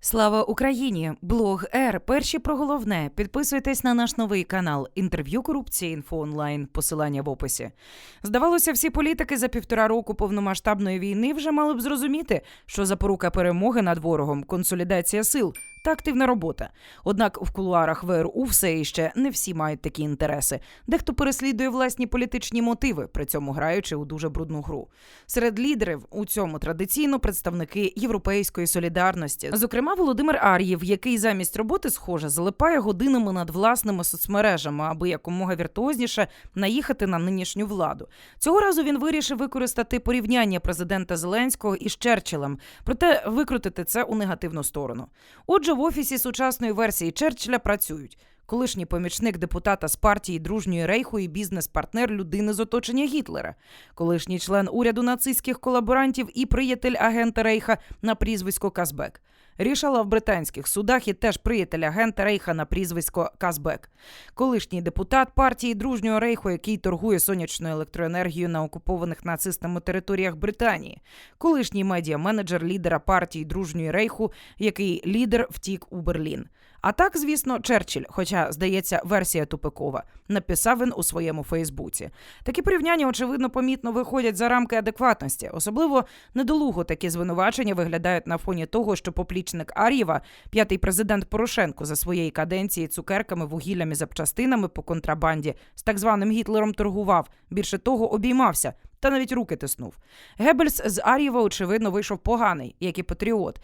Слава Україні! Блог Р. Перші про головне. Підписуйтесь на наш новий канал. Інтерв'ю корупції інфо онлайн. Посилання в описі. Здавалося, всі політики за півтора року повномасштабної війни вже мали б зрозуміти, що запорука перемоги над ворогом консолідація сил та активна робота. Однак в кулуарах ВРУ все іще не всі мають такі інтереси. Дехто переслідує власні політичні мотиви, при цьому граючи у дуже брудну гру. Серед лідерів у цьому традиційно представники європейської солідарності, зокрема Володимир Ар'єв, який замість роботи, схоже, залипає годинами над власними соцмережами, аби якомога віртуозніше наїхати на нинішню владу. Цього разу він вирішив використати порівняння президента Зеленського із Черчиллем, проте викрутити це у негативну сторону. Отже, в офісі сучасної версії Черчилля працюють. Колишній помічник депутата з партії дружньої рейху і бізнес-партнер людини з оточення Гітлера, колишній член уряду нацистських колаборантів і приятель агента Рейха на прізвисько Казбек. Рішала в британських судах і теж приятель агента Рейха на прізвисько Казбек, колишній депутат партії дружнього рейху, який торгує сонячною електроенергією на окупованих нацистами територіях Британії, колишній медіа-менеджер лідера партії дружньої рейху, який лідер втік у Берлін. А так, звісно, Черчилль, хоча, здається, версія тупикова, написав він у своєму Фейсбуці. Такі порівняння, очевидно, помітно виходять за рамки адекватності. Особливо недолуго такі звинувачення виглядають на фоні того, що поплічник Ар'єва, п'ятий президент Порошенко за своєї каденції цукерками, вугіллями, запчастинами по контрабанді з так званим Гітлером торгував. Більше того, обіймався. Та навіть руки тиснув. Геббельс з Ар'єва, очевидно, вийшов поганий, як і патріот.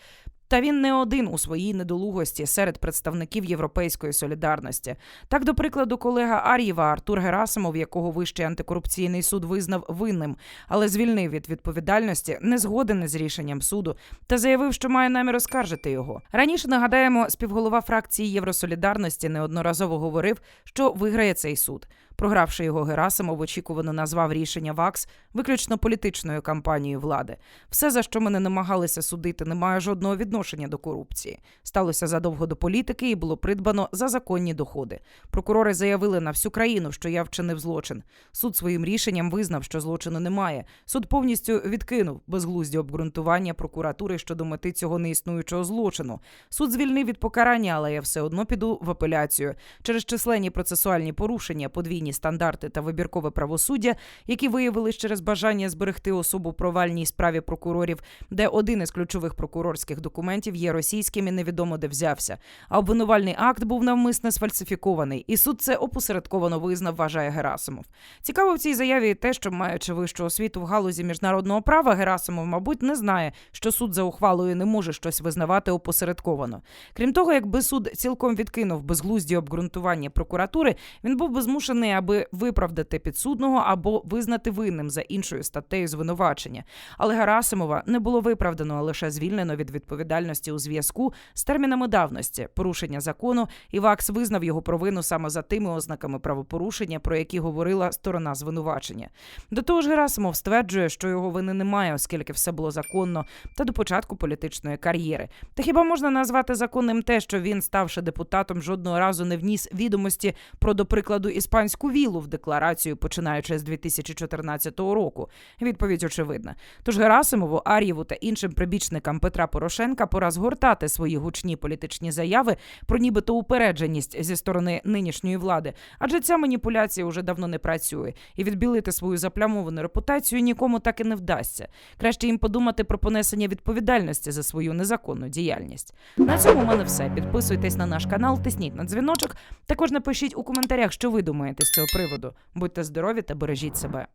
Та він не один у своїй недолугості серед представників європейської солідарності. Так, до прикладу, колега Ар'єва Артур Герасимов, якого вищий антикорупційний суд визнав винним, але звільнив від відповідальності, не згоден із рішенням суду та заявив, що має намір оскаржити його. Раніше нагадаємо, співголова фракції Євросолідарності неодноразово говорив, що виграє цей суд. Програвши його Герасимов, очікувано назвав рішення ВАКС виключно політичною кампанією влади. Все, за що ми не намагалися судити, не має жодного відношення до корупції. Сталося задовго до політики і було придбано за законні доходи. Прокурори заявили на всю країну, що я вчинив злочин. Суд своїм рішенням визнав, що злочину немає. Суд повністю відкинув безглузді обґрунтування прокуратури щодо мети цього неіснуючого злочину. Суд звільнив від покарання, але я все одно піду в апеляцію через численні процесуальні порушення, подвійні стандарти та вибіркове правосуддя, які виявились через бажання зберегти особу провальній справі прокурорів, де один із ключових прокурорських документів є російським і невідомо де взявся. А обвинувальний акт був навмисне сфальсифікований, і суд це опосередковано визнав, вважає Герасимов. Цікаво в цій заяві те, що маючи вищу освіту в галузі міжнародного права, Герасимов, мабуть, не знає, що суд за ухвалою не може щось визнавати опосередковано. Крім того, якби суд цілком відкинув безглузді обґрунтування прокуратури, він був би змушений, аби виправдати підсудного або визнати винним за іншою статтею звинувачення. Але Герасимова не було виправдано, а лише звільнено від відповідальності у зв'язку з термінами давності, порушення закону, і ВАКС визнав його провину саме за тими ознаками правопорушення, про які говорила сторона звинувачення. До того ж, Герасимов стверджує, що його вини немає, оскільки все було законно та до початку політичної кар'єри. Та хіба можна назвати законним те, що він, ставши депутатом, жодного разу не вніс відомості про, до прикладу, іспанську вілу в декларацію, починаючи з 2014 року? Відповідь очевидна. Тож Герасимову, Ар'єву та іншим прибічникам Петра Порошенка пора згортати свої гучні політичні заяви про нібито упередженість зі сторони нинішньої влади, адже ця маніпуляція вже давно не працює, і відбілити свою заплямовану репутацію нікому так і не вдасться. Краще їм подумати про понесення відповідальності за свою незаконну діяльність. На цьому у мене все. Підписуйтесь на наш канал, тисніть на дзвіночок. Також напишіть у коментарях, що ви думаєте з цього приводу. Будьте здорові та бережіть себе.